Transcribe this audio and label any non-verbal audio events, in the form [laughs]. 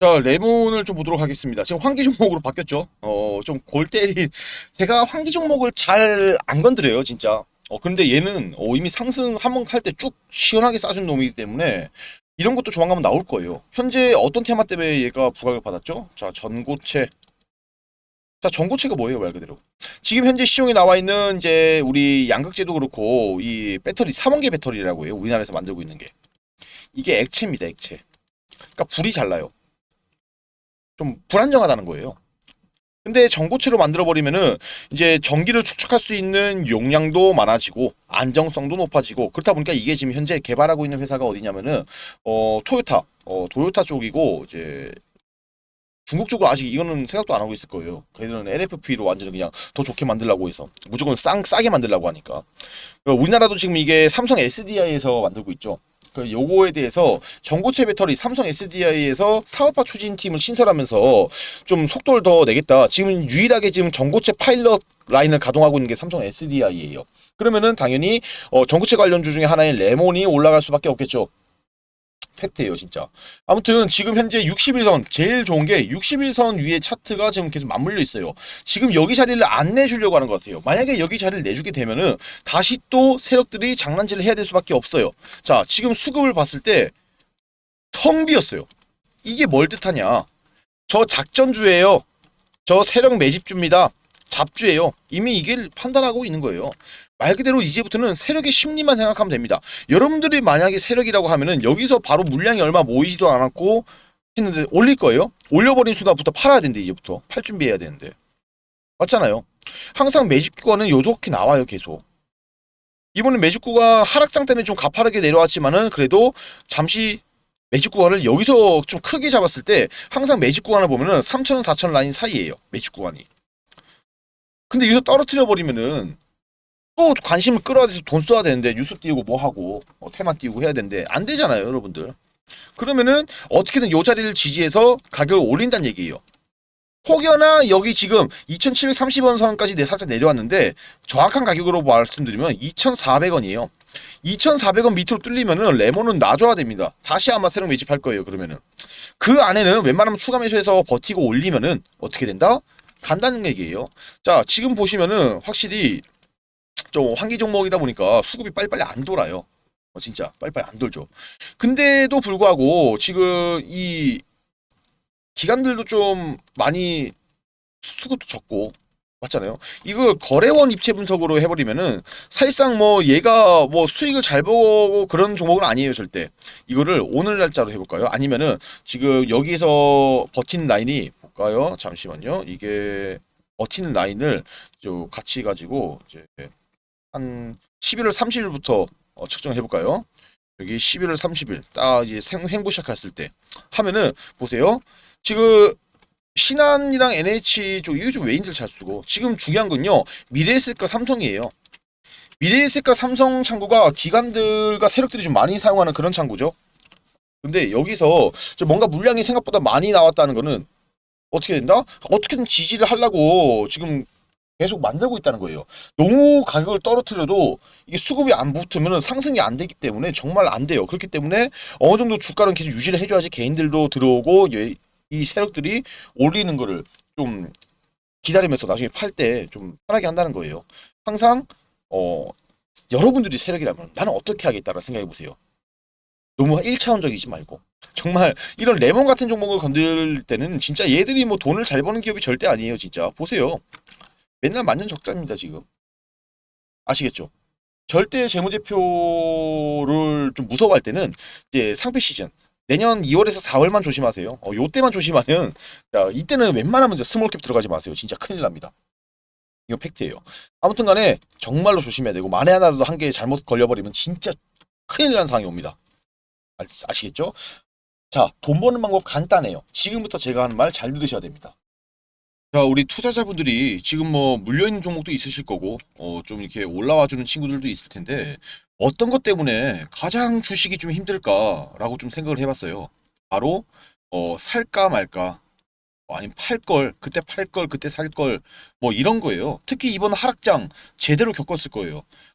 자, 레몬을 좀 보도록 하겠습니다. 지금 환기 종목으로 바뀌었죠. 어, 좀 골 때린, [laughs] 제가 환기 종목을 잘 안 건드려요, 진짜. 어, 근데 얘는 어, 이미 상승 한 번 할 때 쭉 시원하게 싸준 놈이기 때문에 이런 것도 조만간 나올 거예요. 현재 어떤 테마 때문에 얘가 부각을 받았죠? 자, 전고체. 자, 전고체가 뭐예요, 말 그대로. 지금 현재 시중에 나와 있는 이제 우리 양극재도 그렇고 이 배터리, 3원계 배터리라고 해요. 우리나라에서 만들고 있는 게. 이게 액체입니다, 액체. 그러니까 불이 잘 나요. 좀 불안정하다는 거예요. 근데 전고체로 만들어 버리면은 이제 전기를 축적할 수 있는 용량도 많아지고 안정성도 높아지고 그렇다 보니까 이게 지금 현재 개발하고 있는 회사가 어디냐면은 어 토요타 어 토요타 쪽이고 이제 중국 쪽으로 아직 이거는 생각도 안 하고 있을 거예요. 걔들은 LFP로 완전히 그냥 더 좋게 만들려고 해서 무조건 싸, 싸게 만들려고 하니까. 그러니까 우리나라도 지금 이게 삼성 SDI에서 만들고 있죠. 그 요거에 대해서 전고체 배터리 삼성 SDI에서 사업화 추진팀을 신설하면서 좀 속도를 더 내겠다. 지금 유일하게 지금 전고체 파일럿 라인을 가동하고 있는 게 삼성 SDI예요. 그러면은 당연히 어, 전고체 관련주 중에 하나인 레몬이 올라갈 수밖에 없겠죠. 팩트예요, 진짜. 아무튼 지금 현재 61선 제일 좋은 게 61선 위에 차트가 지금 계속 맞물려 있어요. 지금 여기 자리를 안 내주려고 하는 것 같아요. 만약에 여기 자리를 내주게 되면은 다시 또 세력들이 장난질을 해야 될 수밖에 없어요. 자, 지금 수급을 봤을 때 텅 비었어요. 이게 뭘 뜻하냐? 저 작전주예요. 저 세력 매집주입니다. 잡주예요. 이미 이게 판단하고 있는 거예요. 말 그대로 이제부터는 세력의 심리만 생각하면 됩니다. 여러분들이 만약에 세력이라고 하면은 여기서 바로 물량이 얼마 모이지도 않았고 했는데 올릴 거예요? 올려버린 순간부터 팔아야 되는데 이제부터 팔 준비해야 되는데 맞잖아요. 항상 매집구가는 요렇게 나와요 계속. 이번에 매집구가 하락장 때문에 좀 가파르게 내려왔지만은 그래도 잠시 매직 구간을 여기서 좀 크게 잡았을 때 항상 매직 구간을 보면은 3,000원, 4,000원 라인 사이에요. 매직 구간이. 근데 여기서 떨어뜨려 버리면은 또 관심을 끌어야 돼서 돈 써야 되는데 뉴스 띄우고 뭐 하고 어, 테마 띄우고 해야 되는데 안 되잖아요, 여러분들. 그러면은 어떻게든 요 자리를 지지해서 가격을 올린다는 얘기예요. 혹여나 여기 지금 2,730원 선까지 내 살짝 내려왔는데 정확한 가격으로 말씀드리면 2,400원이에요. 2,400원 밑으로 뚫리면은 레몬은 놔줘야 됩니다. 다시 아마 새로 매집할 거예요. 그러면은 그 안에는 웬만하면 추가 매수해서 버티고 올리면은 어떻게 된다? 간다는 얘기예요. 자 지금 보시면은 확실히 좀 환기 종목이다 보니까 수급이 빨리빨리 안 돌아요. 어, 진짜 빨리빨리 안 돌죠. 근데도 불구하고 지금 이 기관들도 좀 많이 수급도 적고 맞잖아요. 이걸 거래원 입체 분석으로 해버리면은 사실상 뭐 얘가 뭐 수익을 잘 보고 그런 종목은 아니에요 절대. 이거를 오늘 날짜로 해볼까요? 아니면은 지금 여기서 버티는 라인이 볼까요? 잠시만요. 이게 버티는 라인을 저 같이 가지고 이제 한 11월 30일부터 어, 측정해 볼까요? 여기 11월 30일 딱 이제 생- 횡보 시작했을 때 하면은 보세요. 지금 신한이랑 NH 쪽 이거 좀 외인들 잘 쓰고 지금 중요한 건요 미래에셋과 삼성이에요. 미래에셋과 삼성 창구가 기관들과 세력들이 좀 많이 사용하는 그런 창구죠. 근데 여기서 좀 뭔가 물량이 생각보다 많이 나왔다는 거는 어떻게 된다? 어떻게든 지지를 하려고 지금 계속 만들고 있다는 거예요. 너무 가격을 떨어뜨려도 이게 수급이 안 붙으면 상승이 안 되기 때문에 정말 안 돼요. 그렇기 때문에 어느 정도 주가는 계속 유지를 해줘야지 개인들도 들어오고 예- 이 세력들이 올리는 거를 좀 기다리면서 나중에 팔 때 좀 편하게 한다는 거예요. 항상 어 여러분들이 세력이라면 나는 어떻게 하겠다라 생각해 보세요. 너무 1차원적이지 말고 정말 이런 레몬 같은 종목을 건들 때는 진짜 얘들이 뭐 돈을 잘 버는 기업이 절대 아니에요 진짜. 보세요. 맨날 만년 적자입니다 지금. 아시겠죠? 절대 재무제표를 좀 무서워할 때는 이제 상패 시즌. 내년 2월에서 4월만 조심하세요. 어, 요때만 조심하면 자, 이때는 웬만하면 이제 스몰캡 들어가지 마세요. 진짜 큰일 납니다. 이거 팩트예요. 아무튼 간에 정말로 조심해야 되고 만에 하나라도 한 개 잘못 걸려버리면 진짜 큰일 나는 상황이 옵니다. 아, 아시겠죠? 자, 돈 버는 방법 간단해요. 지금부터 제가 하는 말 잘 들으셔야 됩니다. 자, 우리 투자자분들이 지금 뭐 물려있는 종목도 있으실 거고, 어, 좀 이렇게 올라와 주는 친구들도 있을 텐데, 어떤 것 때문에 가장 주식이 좀 힘들까라고 좀 생각을 해봤어요. 바로, 어, 살까 말까, 어, 아니면 팔 걸, 그때 팔 걸, 그때 살 걸, 뭐 이런 거예요. 특히 이번 하락장 제대로 겪었을 거예요.